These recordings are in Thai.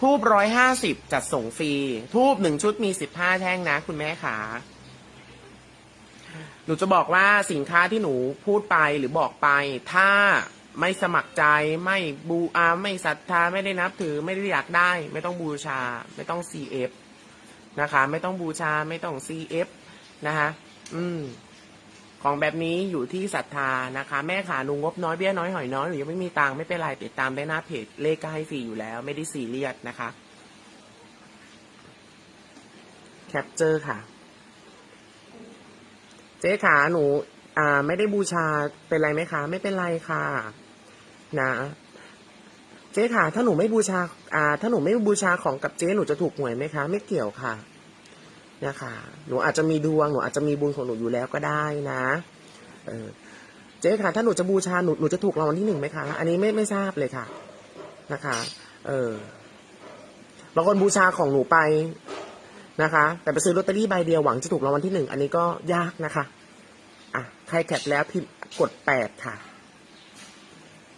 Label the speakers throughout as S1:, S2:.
S1: ทูบร้อยห้าสิบจัดส่งฟรี ทูบหนึ่งชุดมีสิบห้าแท่งนะ คุณแม่ขาหนูจะบอกว่าสินค้าที่หนูพูดไปหรือบอกไป ถ้าไม่สมัครใจไม่บูอาไม่ศรัทธาไม่ได้นับถือไม่ได้อยากได้ ไม่ต้องบูชา ไม่ต้อง CF นะคะ ไม่ต้องบูชาไม่ต้อง CF นะคะ อืม ของแบบนี้อยู่ที่ศรัทธานะคะ แม่ขาหนูงบน้อยเบี้ยน้อยหอยน้อยหนูยังไม่มีตังค์ไม่เป็นไรติดตามได้หน้าเพจเลขก็ให้ฟรีอยู่แล้ว ไม่ได้ซีเรียสนะคะแคปเจอร์ค่ะ เจ๊ขาหนู อ่า ไม่ได้บูชาเป็นไรไหมคะ ไม่เป็นไรค่ะ นะ เจ๊ขาถ้าหนูไม่บูชา อ่า ถ้าหนูไม่บูชาของกับเจ๊หนูจะถูกหวยไหมคะ ไม่เกี่ยวค่ะ นะคะ หนูอาจจะมีดวง หนูอาจจะมีบุญของหนูอยู่แล้วก็ได้นะเออเจ๊ค่ะถ้าหนูจะบูชาหนูหนูจะถูกรางวัลที่หนึ่งไหมคะ อันนี้ไม่ไม่ทราบเลยค่ะนะคะ เออบางคนบูชาของหนูไปนะคะ แต่ไปซื้อลอตเตอรี่ใบเดียวหวังจะถูกรางวัลที่หนึ่งอันนี้ก็ยากนะคะอะใครแคปแล้วพิมพ์กดแปดค่ะ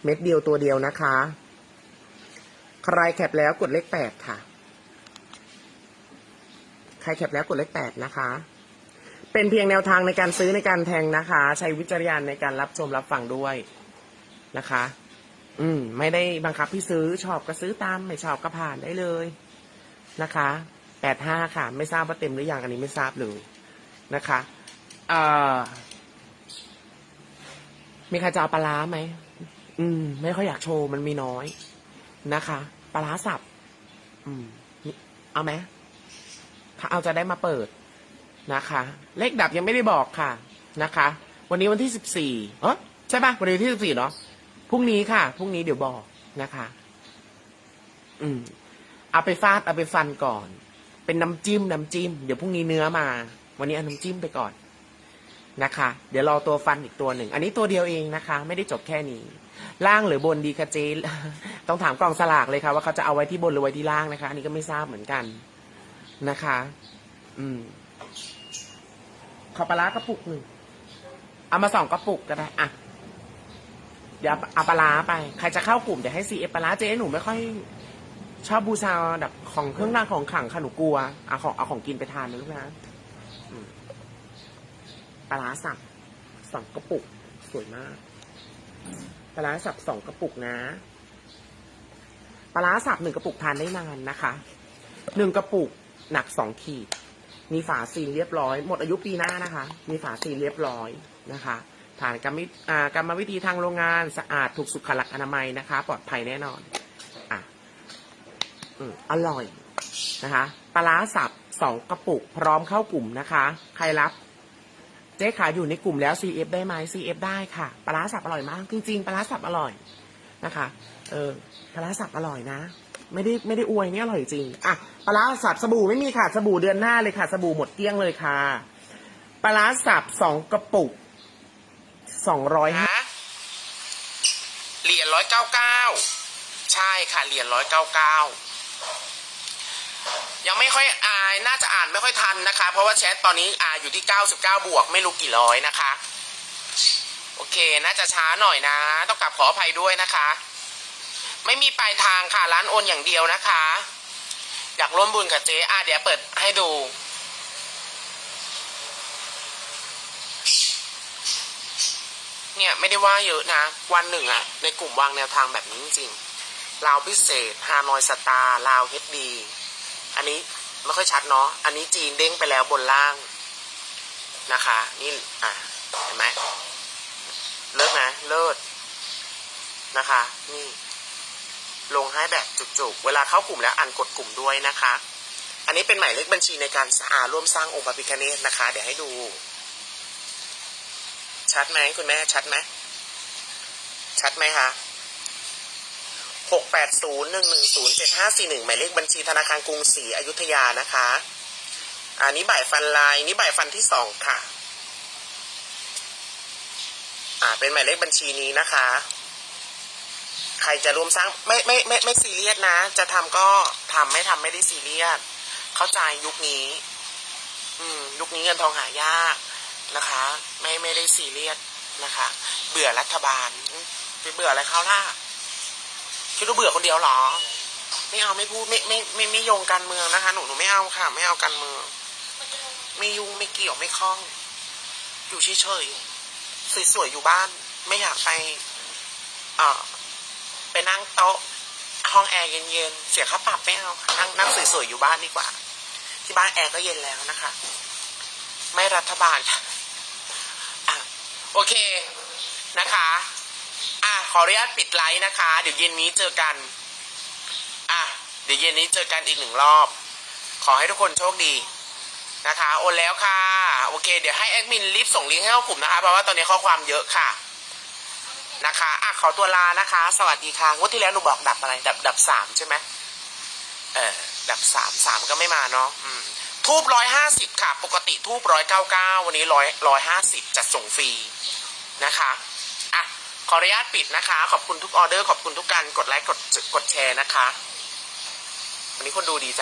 S1: เม็ดเดียวตัวเดียวนะคะ ใครแคปแล้วกดเลขแปดค่ะ ใครแคปแล้วกดเลขแปดนะคะ เป็นเพียงแนวทางในการซื้อในการแทงนะคะ ใช้วิจารณญาณในการรับชมรับฟังด้วยนะคะ อืม ไม่ได้บังคับพี่ซื้อชอบก็ซื้อตาม ไม่ชอบก็ผ่านได้เลยนะคะแปดห้าค่ะ ไม่ทราบว่าเต็มหรือยังอันนี้ไม่ทราบเลยนะคะเอ่อมีใครจะเอาปลาร้าไหมอืม ไม่ค่อยอยากโชว์มันมีน้อยนะคะ ปลาร้าสับ อืม เอาไหม ถ้าเอาจะได้มาเปิดนะคะ เลขดับยังไม่ได้บอกค่ะนะคะ วันนี้วันที่สิบสี่เออใช่ปะวันนี้ที่สิบสี่เนาะพรุ่งนี้ค่ะพรุ่งนี้เดี๋ยวบอกนะคะ อืมเอาไปฟาดเอาไปฟันก่อน เป็นน้ำจิ้มน้ำจิ้มเดี๋ยวพรุ่งนี้เนื้อมา วันนี้เอาน้ำจิ้มไปก่อนนะคะ เดี๋ยวรอตัวฟันอีกตัวหนึ่ง อันนี้ตัวเดียวเองนะคะ ไม่ได้จบแค่นี้ ล่างหรือบนดีคะเจต้องถามกองสลากเลยค่ะว่าเขาจะเอาไว้ที่บนหรือไว้ที่ล่างนะคะ อันนี้ก็ไม่ทราบเหมือนกัน นะคะ อืมขอปลาร้ากระปุกหนึ่งเอามาสองกระปุกก็ได้อะเดี๋ยวเอาปลาร้าไป ใครจะเข้ากลุ่มเดี๋ยวให้ซีเอปลาร้าเจ๊หนูไม่ค่อย ชอบบูชาแบบของเครื่องรางของขลังค่ะหนูกลัวเอาของเอาของกินไปทานนะลูกนะปลาร้าสับสองกระปุก สวยมากปลาร้าสับสองกระปุกนะปลาร้าสับหนึ่งกระปุกทานได้นานนะคะหนึ่งกระปุก หนักสองขีด มีฝาซีลเรียบร้อย หมดอายุปีหน้านะคะ มีฝาซีลเรียบร้อยนะคะผ่านกรรมวิกรรมวิธีทางโรงงานสะอาดถูกสุขลักษณ์อนามัยนะคะ ปลอดภัยแน่นอนอะอืมอร่อยนะคะปลาสับสองกระปุก พร้อมเข้ากลุ่มนะคะ ใครรับเจ๊ขายอยู่ในกลุ่มแล้ว CF ได้ไหม CF ได้ค่ะปลาสับอร่อยมาก จริง ๆปลาสับอร่อยนะคะ เออปลาร้าสับอร่อยนะ ไม่ได้ไม่ได้อวยนี่อร่อยจริงอะปลาร้าสับสบู่ไม่มีค่ะสบู่เดือนหน้าเลยค่ะ สบู่หมดเกลี้ยงเลยค่ะปลาร้าสับสองกระปุกสองร้อยห้าเหรียญร้อยเก้าเก้าใช่ค่ะเหรียญร้อยเก้าเก้ายังไม่ค่อยอายน่าจะอ่านไม่ค่อยทันนะคะ เพราะว่าแชทตอนนี้อ่าอยู่ที่เก้าสิบเก้าบวก ไม่รู้กี่ร้อยนะคะ โอเค น่าจะช้าหน่อยนะ ต้องกลับขออภัยด้วยนะคะ ไม่มีปลายทางค่ะร้านโอนอย่างเดียวนะคะ อยากร่วมบุญกับเจ๊อะเดี๋ยวเปิดให้ดู เนี่ยไม่ได้ว่าเยอะนะ วันหนึ่งอะในกลุ่มวางแนวทางแบบนี้จริงๆลาวพิเศษฮานอยสตาร์ลาวเฮดดีอันนี้ไม่ค่อยชัดเนาะอันนี้จีนเด้งไปแล้วบนล่างนะคะ นี่อะเห็นไหมเลิศนะ เลิศนะคะ นี่ ลงให้แบบจุกๆ เวลาเข้ากลุ่มแล้วอันกดกลุ่มด้วยนะคะ อันนี้เป็นหมายเลขบัญชีในการสอาร่วมสร้างองค์พระพิฆเนศนะคะ เดี๋ยวให้ดู ชัดไหมคุณแม่ชัดไหมชัดไหมคะหกแปดศูนย์หนึ่งหนึ่งศูนย์เจ็ดห้าสี่หนึ่งหมายเลขบัญชีธนาคารกรุงศรีอยุธยานะคะ อันนี้บ่ายฟันลายนี่บ่ายฟันที่สองค่ะ อ่าเป็นหมายเลขบัญชีนี้นะคะ ใครจะร่วมสร้างไม่ไม่ไม่ไม่ซีเรียสนะ จะทำก็ทำไม่ทำไม่ได้ซีเรียสเข้าใจยุคนี้ อืม ยุคนี้เงินทองหายากนะคะ ไม่ไม่ได้ซีเรียสนะคะ เบื่อรัฐบาลไปเบื่ออะไรเขาล่ะคิดว่าเบื่อคนเดียวเหรอ ไม่เอาไม่พูดไม่ไม่ไม่ไม่โยงการเมืองนะคะ หนูหนูไม่เอาค่ะ ไม่เอาการเมือง ไม่ยุ่งไม่เกี่ยวไม่คล้อง อยู่เฉยๆสวยๆอยู่บ้าน ไม่อยากไปอ่อ ไปนั่งโต๊ะห้องแอร์เย็นๆ เสียค่าปรับไม่เอาค่ะนั่งนั่งสวยๆ อยู่บ้านดีกว่า ที่บ้านแอร์ก็เย็นแล้วนะคะ ไม่รัฐบาลค่ะอะโอเคนะคะอะขออนุญาตปิดไลฟ์นะคะ เดี๋ยวเย็นนี้เจอกันอะเดี๋ยวเย็นนี้เจอกันอีกหนึ่งรอบ ขอให้ทุกคนโชคดีนะคะ โอนแล้วค่ะ โอเค เดี๋ยวให้แอดมินรีบส่งลิงก์ให้เข้ากลุ่มนะคะ เพราะว่าตอนนี้ข้อความเยอะค่ะ นะคะอะขอตัวลานะคะ สวัสดีค่ะงวดที่แล้วหนูบอกดับอะไร ดับดับสามใช่ไหมเออดับสามสามก็ไม่มาเนาะอืมทูบร้อยห้าสิบค่ะ ปกติทูบร้อยเก้าเก้าวันนี้ร้อยร้อยห้าสิบจัดส่งฟรีนะคะอะขออนุญาตปิดนะคะ ขอบคุณทุกออเดอร์ ขอบคุณทุกการกดไลค์กดกดแชร์นะคะ วันนี้คนดูดีจัง